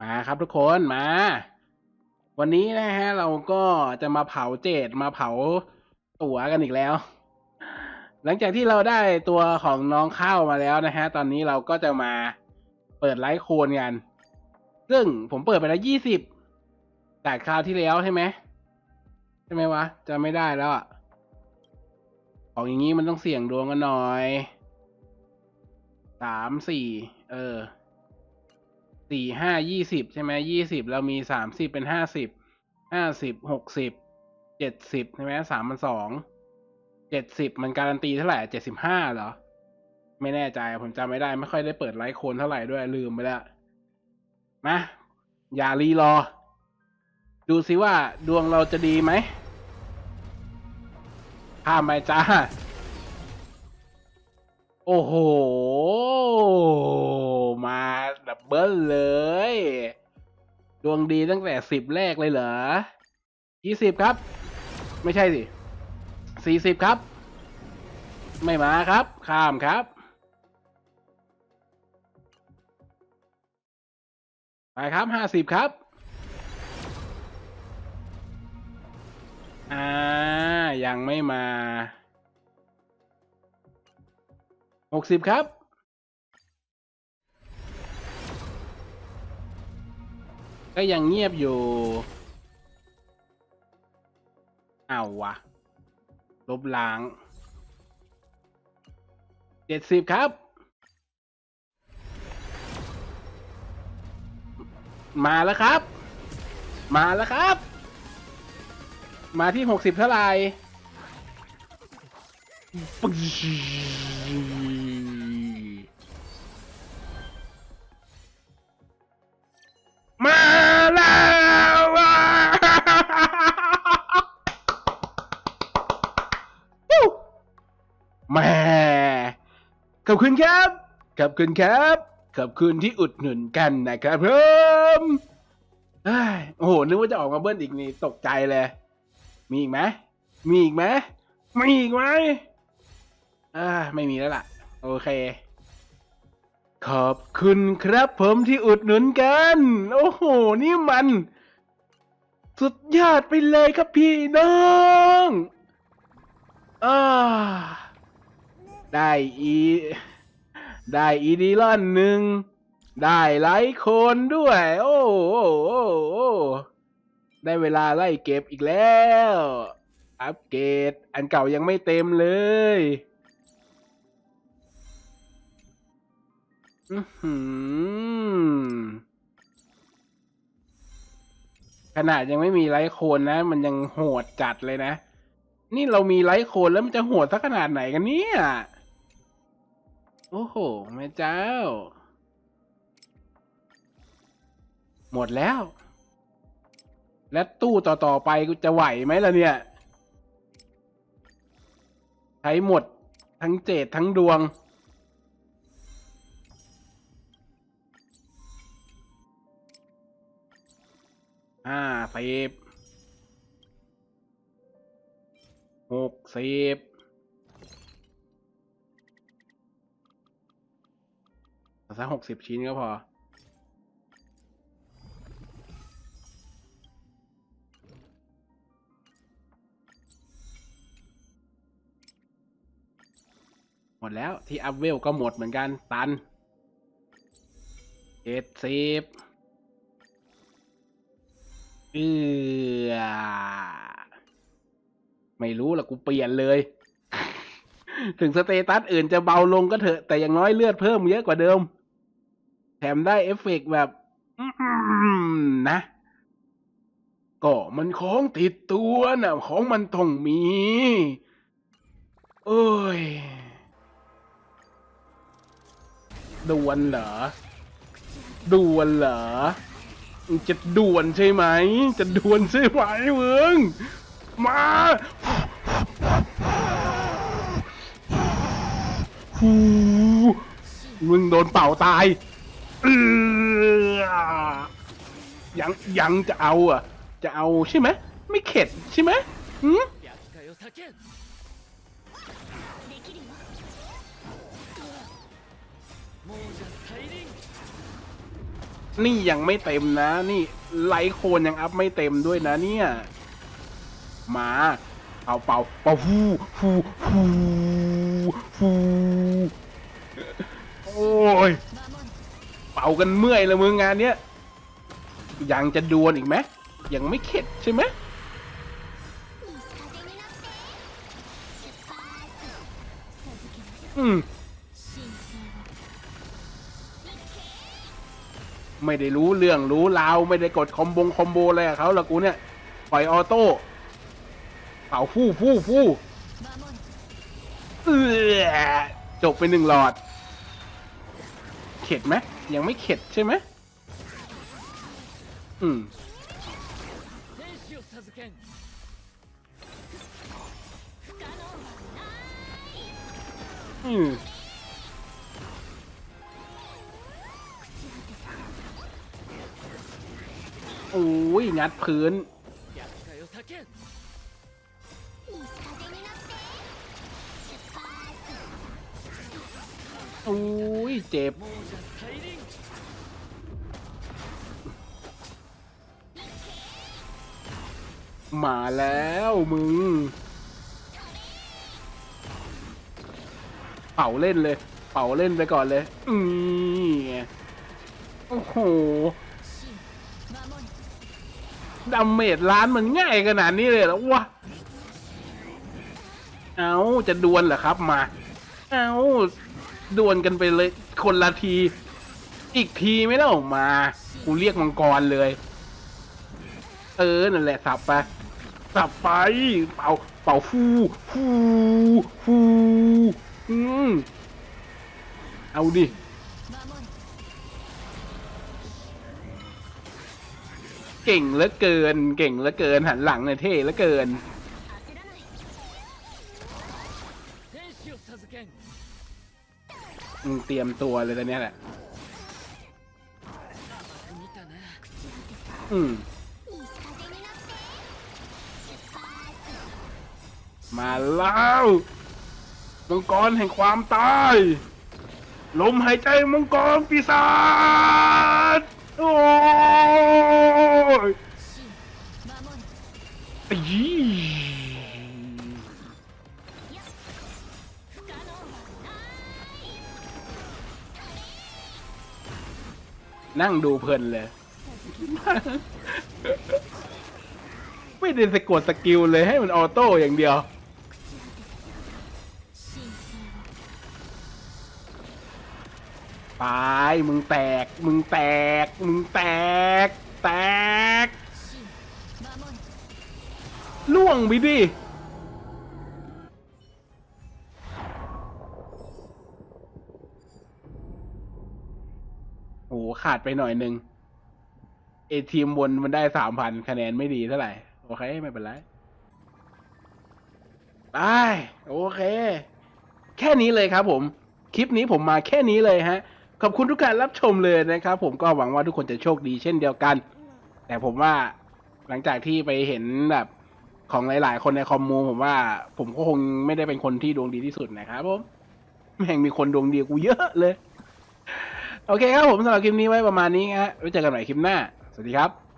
มาครับทุกคนมา วันนี้นะฮะ เราก็จะมาเผาเจดมาเผาตั๋วกันอีกแล้ว หลังจากที่เราได้ตัวของน้องข้าวมาแล้วนะฮะ ตอนนี้เราก็จะมาเปิดไลฟ์โคนกัน ซึ่งผมเปิดไปแล้วยี่สิบจากคราวที่แล้วใช่ไหมใช่ไหมวะจะไม่ได้แล้วอะของอย่างนี้มันต้องเสี่ยงดวงกันหน่อยสามสี่เออ สี่ห้ายี่สิบใช่ไหมยี่สิบเรามีสามสิบเป็นห้าสิบห้าสิบหกสิบเจ็ดสิบใช่ไหมสามมันสองเจ็ดสิบมันการันตีเท่าไหร่เจ็ดสิบห้าเหรอ ไม่แน่ใจผมจำไม่ได้ ไม่ค่อยได้เปิดไลฟ์โคนเท่าไหร่ด้วยลืมไปแล้วมาอย่ารีรอ ดูสิว่าดวงเราจะดีไหมข้ามไปจ้า โอ้โห มาดับเบิลเลย ดวงดีตั้งแต่สิบแรกเลยเหรอยี่สิบครับ ไม่ใช่สิสี่สิบครับ ไม่มาครับ ข้ามครับ ไปครับห้าสิบครับอ่ายังไม่มาหกสิบครับ ก็ยังเงียบอยู่เอาววะ ลบล้างเจ็ดสิบครับ มาแล้วครับ มาแล้วครับ มาที่หกสิบเท่าไหร่ ขอบคุณครับ ขอบคุณครับ ขอบคุณที่อุดหนุนกันนะครับผมเอ้ยโอ้โห นึกว่าจะออกมาเบิ้ลอีกนี่ตกใจเลย มีอีกไหม มีอีกไหมมีอีกไหมอ่า ไม่มีแล้วล่ะ โอเค ขอบคุณครับผมที่อุดหนุนกัน โอ้โห นี่มัน สุดยอดไปเลยครับพี่น้อง อ่า ได้อี ได้อีดีลอนหนึ่ง ได้ไลท์โคนด้วย โอ้โหโอ้โหได้เวลาไล่เก็บอีกแล้ว อัปเกรด อันเก่ายังไม่เต็มเลยอื้อหือขนาดยังไม่มีไลท์โคนนะ มันยังโหดจัดเลยนะ นี่เรามีไลท์โคนแล้วมันจะโหดสักขนาดไหนกันเนี่ย โอ้โหแม่เจ้า หมดแล้ว และตู้ต่อ ๆ ไปกูจะไหวไหมล่ะเนี่ย ใช้หมดทั้งเจดทั้งดวงห้าสิบหกสิบ สักหกสิบชิ้นก็พอ หมดแล้วที่อัพเวลก็หมดเหมือนกัน ตันเจ็ดสิบเออไม่รู้ละกูเปลี่ยนเลย ถึงสเตตัสอื่นจะเบาลงก็เถอะ แต่อย่างน้อยเลือดเพิ่มเยอะกว่าเดิม แถมได้เอฟเฟกต์แบบนะ ก็มันของติดตัวนะของมันต้องมี เอ้ยดวนเหรอดวนเหรอ จะดวนใช่ไหม จะดวนใช่ไหมมึง มาฮูมึงโดนเป่าตาย ออยังยังจะเอาอะ จะเอาใช่ไหมไม่เข็ดใช่ไหมหืมนี่ยังไม่เต็มนะ นี่ไลค์โคนยังอัพไม่เต็มด้วยนะเนี่ย มา เอาเป่าเป่าฟูฟูฟูฟูโอ้ย ป่ากันเมื่อยละมึงงานเนี้ยยังจะดวลอีกไหมยังไม่เข็ดใช่ไหมอืมไม่ได้รู้เรื่องรู้ราวไม่ได้กดคอมบงคอมโบอะไรเขาละกูเนี่ยปล่อยออโต้เป่าฟู่ฟู่ฟู่จบไปหนึ่งหลอด เข็ดไหม ยังไม่เข็ดใช่ไหมอืมอืมโอ้ยงัดพื้น โอ้ยเจ็บ มาแล้วมึง เป่าเล่นเลย เป่าเล่นไปก่อนเลยอืมโอ้โหดาเมจล้านมันง่ายขนาดนี้เลยหรอวะ เอาจะดวลเหรอครับมา เอาดวลกันไปเลย คนละที อีกทีไม่ได้ออกมา กูเรียกมังกรเลย เออนั่นแหละสับไปสับไปเป่าเป่าฟูฟูฟูอืมเอาดิเก่งเหลือเกิน เก่งเหลือเกินหันหลังเนี่ยเท่เหลือเกินเตรียมตัวเลยตอนนี้แหละ อืม มาแล้วมังกรแห่งความตาย ลมหายใจมังกรปีศาจโอ้ยอีนั่งดูเพลินเลย ไม่ได้สะกดสกิลเลยให้มันออโต้อย่างเดียว ไป มึงแตก มึงแตก มึงแตก แตก ล่วงบิบี้โอ้ขาดไปหน่อยนึงเอทีมบนมันได้สามพันคะแนนไม่ดีเท่าไหร่ โอเค ไม่เป็นไรไปโอเค แค่นี้เลยครับผม คลิปนี้ผมมาแค่นี้เลยฮะ ขอบคุณทุกการรับชมเลยนะครับ ผมก็หวังว่าทุกคนจะโชคดีเช่นเดียวกัน แต่ผมว่าหลังจากที่ไปเห็นแบบของหลาย ๆ คนในคอมมูผมว่า ผมก็คงไม่ได้เป็นคนที่ดวงดีที่สุดนะครับผมแม่งมีคนดวงดีกูเยอะเลย โอเคครับผมสำหรับคลิปนี้ไว้ประมาณนี้ฮะไว้เจอกันใหม่คลิปหน้า สวัสดีครับ